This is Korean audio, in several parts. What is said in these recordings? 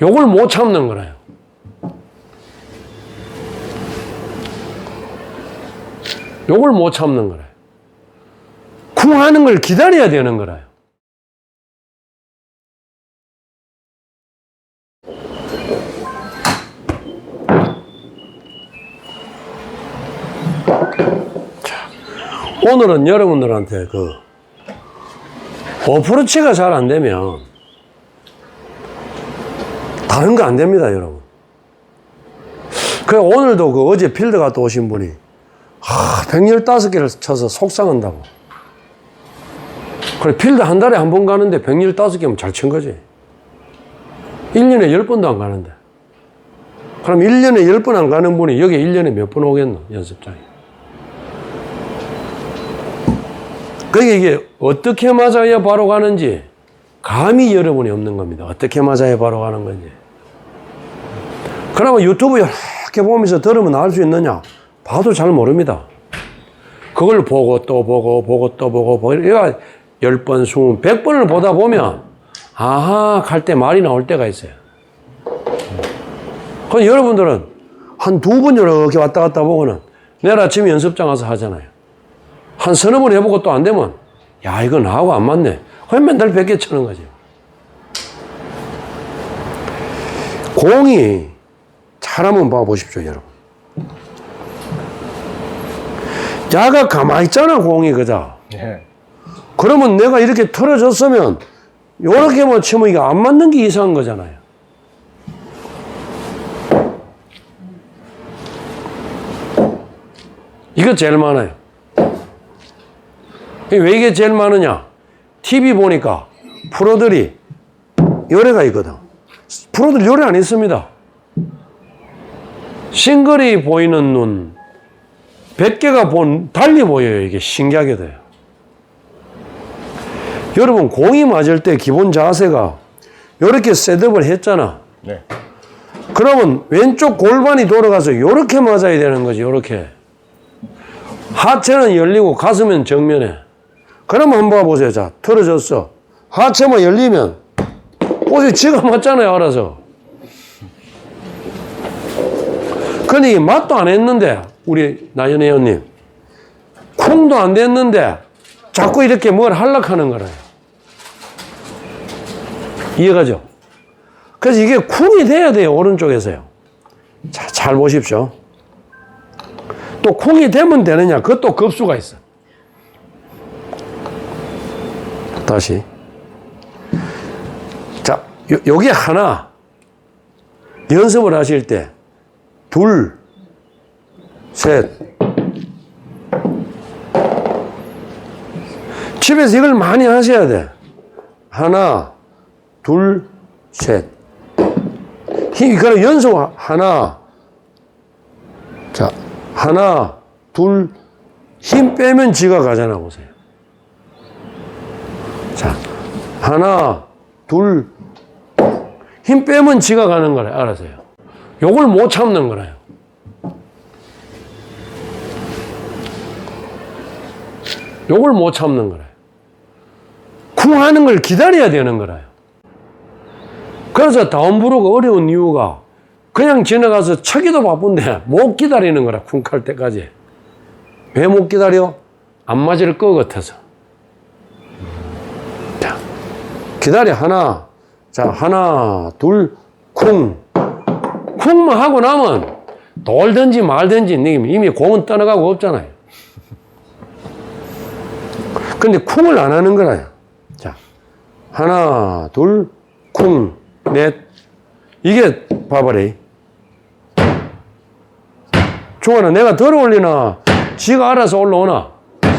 요걸 못 참는 거라요. 요걸 못 참는 거라요. 쿵하는 걸 기다려야 되는 거라요. 자, 오늘은 여러분들한테 그 어프로치가 잘 안 되면 다른 거 안 됩니다, 여러분. 그 오늘도 그 어제 필드 갔다 오신 분이 아, 115개를 쳐서 속상한다고. 그래, 필드 한 달에 한 번 가는데 115개면 잘 친 거지. 1년에 10번도 안 가는데. 그럼 1년에 10번 안 가는 분이 여기 1년에 몇 번 오겠노, 연습장에. 그게 이게 어떻게 맞아야 바로 가는지 감이 여러분이 없는 겁니다. 어떻게 맞아야 바로 가는 건지. 그러면 유튜브 이렇게 보면서 들으면 알 수 있느냐? 봐도 잘 모릅니다. 그걸 보고 또 보고 보고 또 보고 보고 얘가 10번, 20번, 100번을 보다 보면 아하 갈 때 말이 나올 때가 있어요. 그럼 여러분들은 한 두 번 이렇게 왔다 갔다 보고는 내일 아침에 연습장 가서 하잖아요. 한 서너 번 해보고 또 안 되면 야 이거 나하고 안 맞네. 그럼 맨날 100개 치는 거죠. 공이 잘 한번 봐보십시오 여러분. 야가 가만히 있잖아 공이 그자. 예. 그러면 내가 이렇게 틀어졌으면 요렇게만 치면 이게 안 맞는 게 이상한 거잖아요. 이거 제일 많아요. 왜 이게 제일 많으냐? TV 보니까 프로들이 요래가 있거든. 프로들 요래 안 있습니다. 싱글이 보이는 눈, 100개가 본, 달리 보여요. 이게 신기하게 돼요. 여러분, 공이 맞을 때 기본 자세가 이렇게 셋업을 했잖아. 네. 그러면 왼쪽 골반이 돌아가서 이렇게 맞아야 되는 거지, 이렇게. 하체는 열리고 가슴은 정면에. 그러면 한번 봐보세요. 자, 틀어졌어. 하체만 열리면, 옷이 지가 맞잖아요, 알아서. 근데 이 맛도 안 했는데, 우리 나연혜 의원님. 콩도 안 됐는데, 자꾸 이렇게 뭘 하려고 거래요. 이해가죠? 그래서 이게 쿵이 돼야 돼요, 오른쪽에서요. 자, 잘 보십시오. 또 쿵이 되면 되느냐, 그것도 급수가 있어. 다시. 자, 요, 요게 하나. 연습을 하실 때, 둘, 셋. 집에서 이걸 많이 하셔야 돼. 하나, 둘, 셋. 힘, 그럼 연속 하나. 자, 하나, 둘, 힘 빼면 지가 가잖아, 보세요. 자, 하나, 둘, 힘 빼면 지가 가는 거래, 알아서요. 요걸 못 참는 거라요. 요걸 못 참는 거라요. 쿵하는 걸 기다려야 되는 거라요. 그래서 다운브로가 어려운 이유가 그냥 지나가서 차기도 바쁜데 못 기다리는 거라, 쿵할 때까지. 왜 못 기다려? 안 맞을 것 같아서. 자, 기다려. 하나. 자, 하나, 둘, 쿵. 쿵만 하고 나면 돌든지 말든지 이미 공은 떠나가고 없잖아요. 근데 쿵을 안 하는 거라요. 자, 하나, 둘, 쿵, 넷. 이게 봐봐라. 중환아, 내가 들어 올리나, 지가 알아서 올라오나?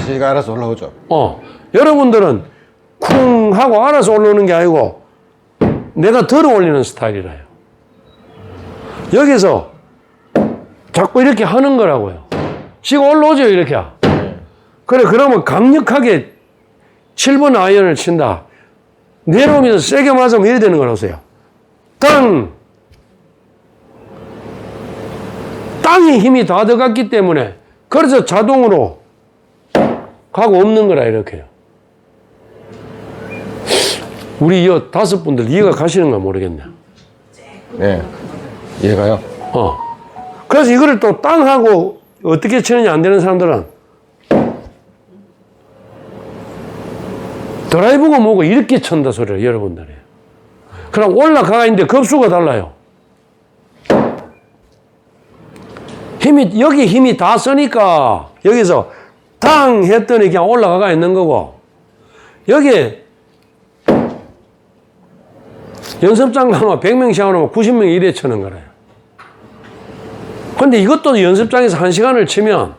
지가 알아서 올라오죠. 어. 여러분들은 쿵 하고 알아서 올라오는 게 아니고, 내가 들어 올리는 스타일이라요. 여기서 자꾸 이렇게 하는 거라고요. 지가 올라오죠, 이렇게. 그래, 그러면 강력하게 7번 아이언을 친다. 내려오면서 세게 맞으면 이래 되는 거라고요. 땅! 땅에 힘이 다 들어갔기 때문에, 그래서 자동으로 가고 없는 거라, 이렇게요. 우리 이 다섯 분들 이해가 가시는가 모르겠네. 네. 얘가요? 어. 그래서 이거를 또 땅하고 어떻게 치느냐 안 되는 사람들은 드라이브가 뭐고 이렇게 친다 소리를 여러분들이. 그럼 올라가 있는데 급수가 달라요. 힘이, 여기 힘이 다 쓰니까 여기서 당 했더니 그냥 올라가가 있는 거고 여기 연습장 가면 100명 시합하면 90명이 이래 치는 거래요. 근데 이것도 연습장에서 한 시간을 치면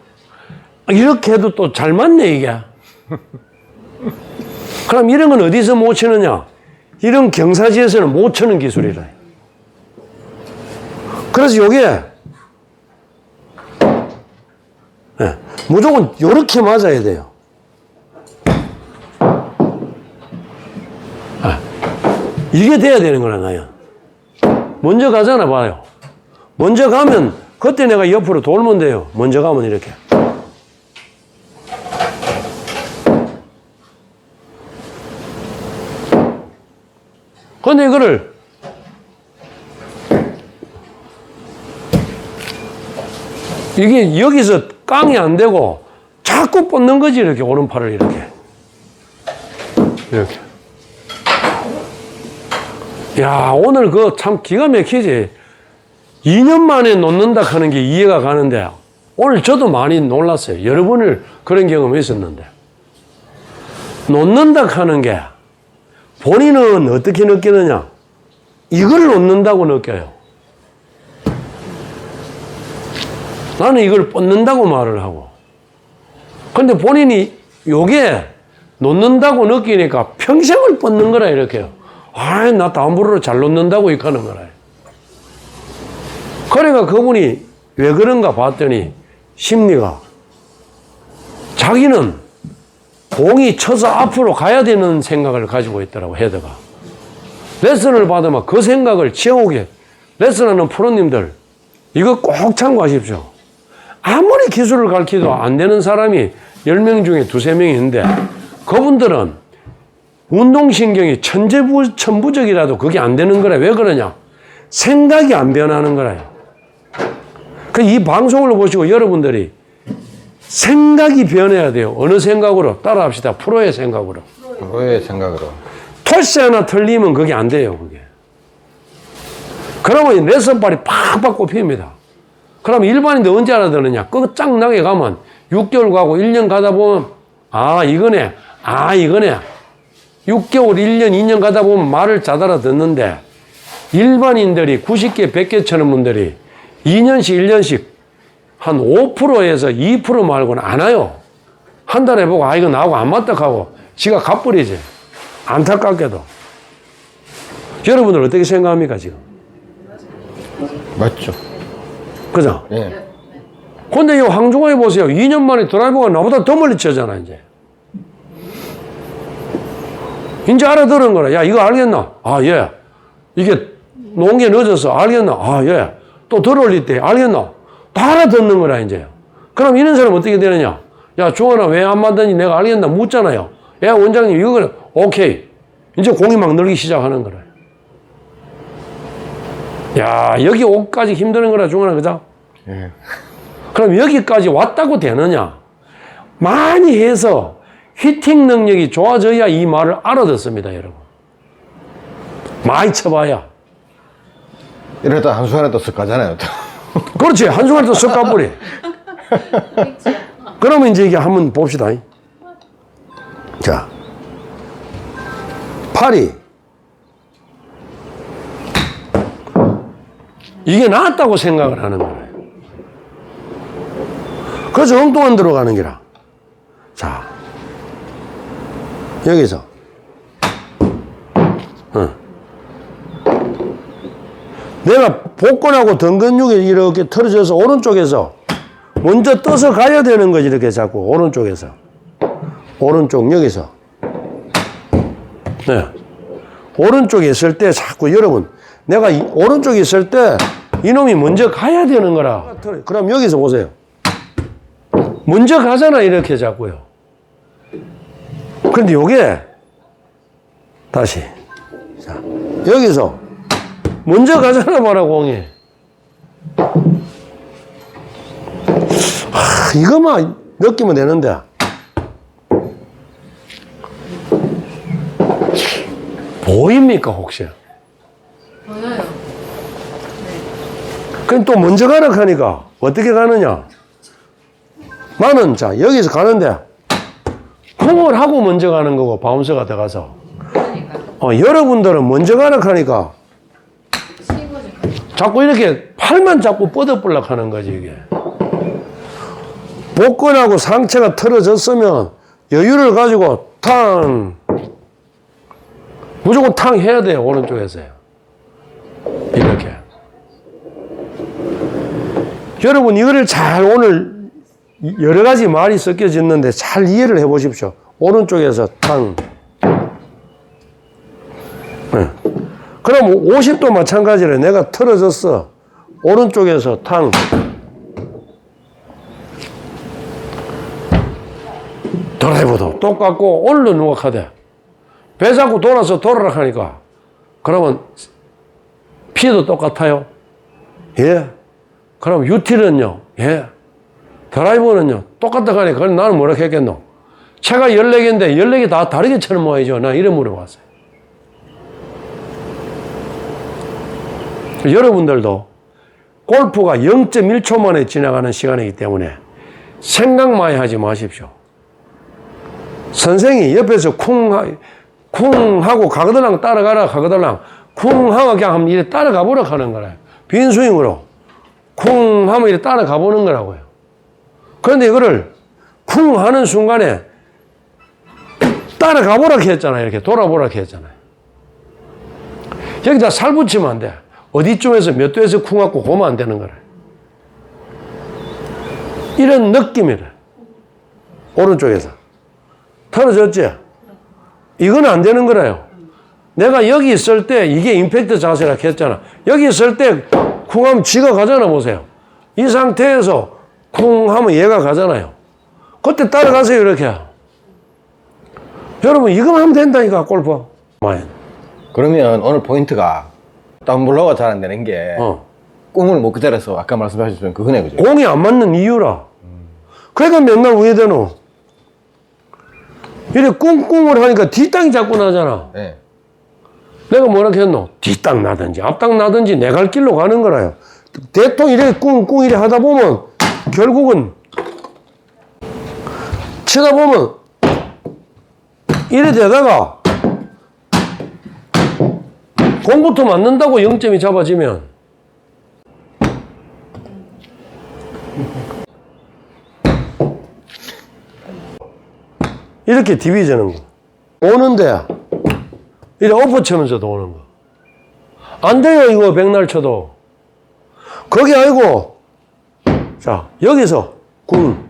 이렇게 해도 또 잘 맞네, 이게. 그럼 이런 건 어디서 못 치느냐? 이런 경사지에서는 못 치는 기술이라. 그래서 요게 예, 무조건 요렇게 맞아야 돼요. 이게 돼야 되는 거잖아요. 먼저 가잖아, 봐요. 먼저 가면, 그때 내가 옆으로 돌면 돼요. 먼저 가면 이렇게. 근데 이거를 이게 여기서 깡이 안 되고 자꾸 뻗는 거지 이렇게 오른팔을 이렇게 이렇게 야 오늘 그 참 기가 막히지. 2년 만에 놓는다 하는 게 이해가 가는데 오늘 저도 많이 놀랐어요. 여러 번을 그런 경험이 있었는데. 놓는다 하는 게 본인은 어떻게 느끼느냐? 이걸 놓는다고 느껴요. 나는 이걸 뻗는다고 말을 하고. 근데 본인이 요게 놓는다고 느끼니까 평생을 뻗는 거라, 이렇게요. 아이, 나 다음부로 잘 놓는다고 하는 거라. 그러니까 그분이 왜 그런가 봤더니 심리가 자기는 공이 쳐서 앞으로 가야 되는 생각을 가지고 있더라고, 헤드가. 레슨을 받으면 그 생각을 지어오게. 레슨하는 프로님들, 이거 꼭 참고하십시오. 아무리 기술을 가르쳐도 안 되는 사람이 10명 중에 두세 명이 있는데 그분들은 운동신경이 천재부, 천부적이라도 그게 안 되는 거라. 왜 그러냐? 생각이 안 변하는 거라요. 그이 방송을 보시고 여러분들이 생각이 변해야 돼요. 어느 생각으로? 따라합시다. 프로의 생각으로. 왜 생각으로? 토시 하나 틀리면 그게 안 돼요, 그게. 그러면 레슨발이 팍팍 꼽힙니다. 그럼 일반인들 언제 알아들느냐? 끝장나게 가면 6개월 가고 1년 가다 보면, 아, 이거네. 아, 이거네. 6개월, 1년, 2년 가다 보면 말을 잘 알아듣는데, 일반인들이 90개, 100개 쳐는 분들이 2년씩, 1년씩 한 5%에서 2% 말고는 안 와요. 한 달 해보고, 아, 이거 나하고 안 맞다 하고, 지가 갚버리지. 안타깝게도. 여러분들 어떻게 생각합니까, 지금? 맞죠? 그죠? 예. 근데 이 황중화에 보세요. 2년 만에 드라이버가 나보다 더 멀리 치잖아, 이제. 이제 알아들은 거라. 야, 이거 알겠나? 아, 예. 이게 게 늦어서 알겠나? 아, 예. 또 덜 올릴 때 알겠나? 다 알아듣는 거라, 이제. 그럼 이런 사람 어떻게 되느냐? 야, 중환아, 왜 안 만드니? 내가 알겠나? 묻잖아요. 야, 원장님, 이거는 오케이. 이제 공이 막 늘기 시작하는 거라. 야, 여기 오까지 힘드는 거라, 중환아, 그죠? 예. 그럼 여기까지 왔다고 되느냐? 많이 해서 히팅 능력이 좋아져야 이 말을 알아듣습니다, 여러분. 많이 쳐봐야. 이러다 한순간에 또 습가잖아요. 또. 그렇지. 한순간에 또 섞어버리. 그러면 이제 이게 한번 봅시다. 자. 팔이. 이게 낫다고 생각을 하는 거예요. 그래서 엉뚱한 들어가는 기라. 자. 여기서. 어. 내가 복근하고 등 근육이 이렇게 틀어져서 오른쪽에서 먼저 떠서 가야 되는 거지 이렇게 자꾸. 오른쪽에서. 오른쪽 여기서. 네. 오른쪽에 있을 때 자꾸 여러분 내가 이 오른쪽에 있을 때 이놈이 먼저 가야 되는 거라. 그럼 여기서 보세요. 먼저 가잖아 이렇게 자꾸요 근데 요게 다시 자 여기서 먼저 가잖아, 봐라, 공이. 하, 이거만 느끼면 되는데. 보입니까, 혹시? 보여요. 그럼 또 먼저 가라 하니까 어떻게 가느냐? 나는 자 여기서 가는데 콩을 하고 먼저 가는 거고 바운서가 들어가서. 그러니까 어, 여러분들은 먼저 가라 하니까. 거지. 자꾸 이렇게 팔만 자꾸 뻗어볼락 하는 거지 이게. 복근하고 상체가 틀어졌으면 여유를 가지고 탕. 무조건 탕 해야 돼요 오른쪽에서요 이렇게. 여러분 이거를 잘 오늘 여러 가지 말이 섞여졌는데 잘 이해를 해 보십시오 오른쪽에서 탕 네. 그럼 50도 마찬가지로 내가 틀어졌어. 오른쪽에서 탕. 드라이브도 똑같고 올로 누가 카대. 배 잡고 돌아서 돌아라 하니까 그러면 피도 똑같아요. 예. 그럼 유틸은요. 예. 드라이버는요. 똑같다 하니까 그럼 나는 뭐라 했겠노? 차가 14개인데 14개 다 다르게 쳐는 모양이죠. 나 이래 물어봤어요. 여러분들도 골프가 0.1초 만에 지나가는 시간이기 때문에 생각 많이 하지 마십시오. 선생이 옆에서 쿵, 하- 쿵 하고 가거들랑 따라가라 가거들랑 쿵 하고 그냥 하면 이래 따라가 보라 하는 거라요. 빈 스윙으로 쿵 하면 이래 따라가 보는 거라고요. 그런데 이거를 쿵 하는 순간에 따라가 보라 했잖아요. 이렇게 돌아보라 했잖아요. 여기다 살 붙이면 안 돼. 어디쯤에서 몇 도에서 쿵 갖고 고면 안 되는 거라. 이런 느낌이래. 오른쪽에서. 털어졌지? 이건 안 되는 거라요. 내가 여기 있을 때 이게 임팩트 자세라 했잖아. 여기 있을 때 쿵 하면 지가 가잖아, 보세요. 이 상태에서 쿵 하면 얘가 가잖아요. 그때 따라가세요, 이렇게. 여러분, 이거만 하면 된다니까, 골프. 마인. 그러면 오늘 포인트가 다운블로가 잘 안 되는 게 어. 꿈을 못 기다려서 아까 말씀하셨던 그거네 그죠? 공이 안 맞는 이유라. 그러니까 맨날 우회되노. 이래 꿍꿍을 하니까 뒷땅이 자꾸 나잖아. 네. 내가 뭐라 했노? 뒷땅 나든지 앞땅 나든지 내 갈 길로 가는 거라요. 대통 이래 꿍꿍 이래 하다 보면 결국은 치다 보면 이래 되다가 공부터 맞는다고 0점이 잡아지면 이렇게 디비저는 거. 오는데 이래 엎어 치면서도 오는 거. 안 돼요, 이거 백날 쳐도. 거기 아니고, 자, 여기서, 군.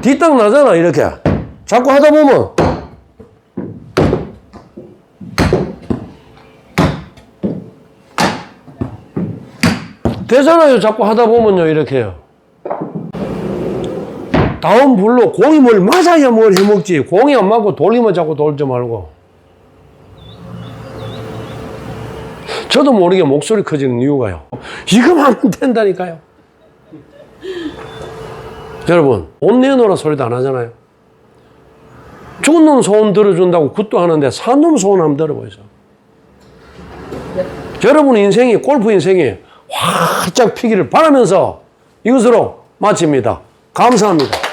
뒷땅 나잖아, 이렇게. 자꾸 하다 보면. 되잖아요, 자꾸 하다 보면요, 이렇게요. 다음 불로 공이 뭘 맞아야 뭘 해먹지. 공이 안 맞고 돌리면 자꾸 돌지 말고. 저도 모르게 목소리 커지는 이유가요. 이거만 된다니까요. 여러분, 옷 내놓으라 소리도 안 하잖아요. 죽은 놈 소원 들어준다고 굿도 하는데 산 놈 소원 한번 들어보세요. 여러분 인생이, 골프 인생이 활짝 피기를 바라면서 이것으로 마칩니다. 감사합니다.